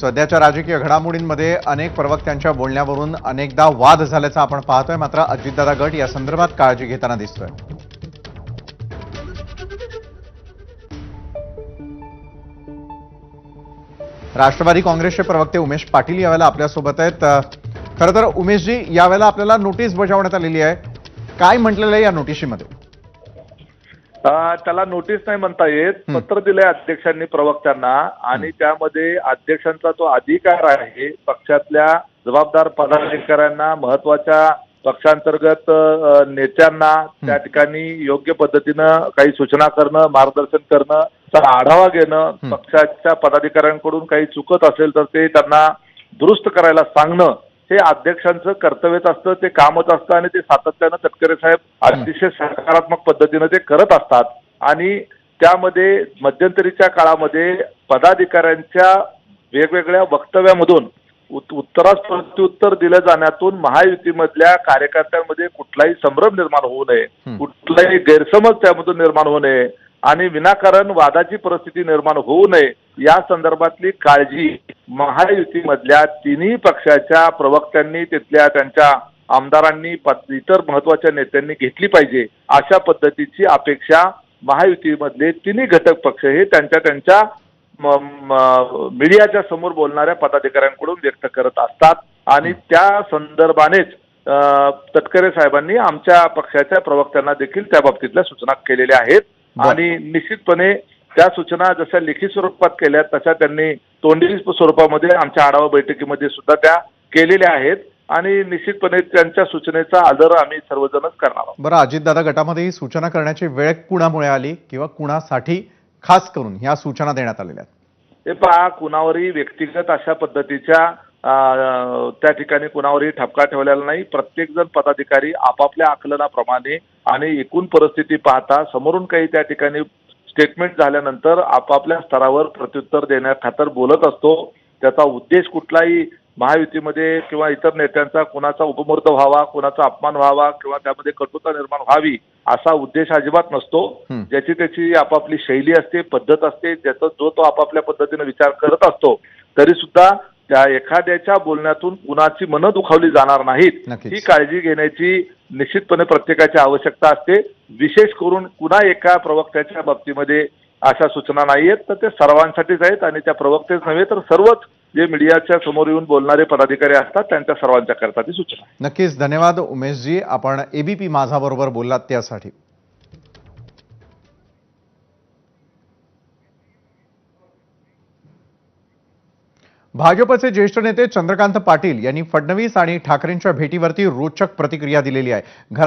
सध्याच्या राजकीय घडामोडींमध्ये अनेक प्रवक्त्यांच्या बोलण्यावरून अनेकदा वाद झाल्याचा आपण पाहतोय मात्र अजितदादा गट या संदर्भात काळजी घेताना दिसतोय. राष्ट्रवादी काँग्रेसचे प्रवक्ते उमेश पाटील यावेळेला आपल्यासोबत आहेत. खरं तर उमेशजी यावेळेला आपल्याला नोटीस बजावण्यात आलेली आहे. काय म्हटलेलं आहे या नोटिशीमध्ये? त्याला नोटीस नाही म्हणता येत हं. पत्र दिलंय अध्यक्षांनी प्रवक्त्यांना आणि त्यामध्ये अध्यक्षांचा तो अधिकार आहे पक्षातल्या जबाबदार पदाधिकाऱ्यांना महत्त्वाच्या पक्षांतर्गत नेत्यांना त्या ठिकाणी योग्य पद्धतीनं काही सूचना करणं मार्गदर्शन करणं त्याचा आढावा घेणं. पक्षाच्या पदाधिकाऱ्यांकडून काही चुकत असेल तर ते त्यांना दुरुस्त करायला सांगणं हे अध्यक्षांचं कर्तव्यच असतं ते कामच असतं आणि ते सातत्यानं तटकरे साहेब अतिशय सकारात्मक पद्धतीनं ते करत असतात. आणि त्यामध्ये मध्यंतरीच्या काळामध्ये पदाधिकाऱ्यांच्या वेगवेगळ्या वक्तव्यामधून उत- उत्तरास प्रत्युत्तर दिलं जाण्यातून महायुतीमधल्या कार्यकर्त्यांमध्ये कुठलाही संभ्रम निर्माण होऊ नये. कुठलाही गैरसमज त्यामधून निर्माण होऊ नये. आणि विनाकारण वादाची परिस्थिती निर्माण होऊ नये या संदर्भातली काळजी महायुतीमधल्या तिन्ही पक्षाच्या प्रवक्त्यांनी तिथल्या त्यांच्या आमदारांनी इतर महत्त्वाच्या नेत्यांनी घेतली पाहिजे अशा पद्धतीची अपेक्षा महायुतीमधले तिन्ही घटक पक्ष हे त्यांच्या त्यांच्या मीडियाच्या समोर बोलणाऱ्या पदाधिकाऱ्यांकडून व्यक्त करत असतात. आणि त्या संदर्भानेच तटकरे साहेबांनी आमच्या पक्षाच्या प्रवक्त्यांना देखील त्या बाबतीतल्या सूचना केलेल्या आहेत. आणि निश्चितपणे त्या सूचना जशा लेखी स्वरूपात केल्या तशा त्यांनी तोंडी स्वरूपामध्ये आमच्या आढावा बैठकीमध्ये सुद्धा त्या केलेल्या आहेत आणि निश्चितपणे त्यांच्या सूचनेचा आदर आम्ही सर्वजणच करणार आहोत. बरं अजितदादा गटामध्ये ही सूचना करण्याची वेळ कुणामुळे आली किंवा कुणासाठी खास करून ह्या सूचना देण्यात आलेल्या आहेत? हे पहा कुणावरही व्यक्तिगत अशा पद्धतीच्या त्या ठिकाणी कुणावरही ठपका ठेवलेला नाही. प्रत्येक जण पदाधिकारी आपापल्या आकलनाप्रमाणे आणि एकूण परिस्थिती पाहता समोरून काही त्या ठिकाणी स्टेटमेंट झाल्यानंतर आपापल्या स्तरावर प्रत्युत्तर देण्याखातर बोलत असतो त्याचा उद्देश कुठलाही महायुतीमध्ये किंवा इतर नेत्यांचा कुणाचा उपमूर्त व्हावा कुणाचा अपमान व्हावा किंवा त्यामध्ये कटुता निर्माण व्हावी असा उद्देश अजिबात नसतो. ज्याची त्याची आपापली शैली असते पद्धत असते ज्याचा जो तो आपापल्या पद्धतीने विचार करत असतो तरी सुद्धा त्या एखाद्याच्या बोलण्यातून कुणाची मनं दुखावली जाणार नाहीत. ही काळजी घेण्याची निश्चितपणे प्रत्येकाची आवश्यकता असते. विशेष करून कुणा एका प्रवक्त्याच्या बाबतीमध्ये अशा सूचना नाही आहेत तर ते सर्वांसाठीच आहेत आणि त्या प्रवक्तेच नव्हे तर सर्वच जे मीडियाच्या समोर येऊन बोलणारे पदाधिकारी असतात त्यांच्या सर्वांच्या करता ती सूचना. नक्कीच. धन्यवाद उमेशजी. आपण एबीपी माझा बरोबर बोललात त्यासाठी. भाजपचे ज्येष्ठ नेते चंद्रकांत पाटील यांनी फडणवीस आणि ठाकरेंच्या भेटीवरती रोचक प्रतिक्रिया दिलेली आहे. घरात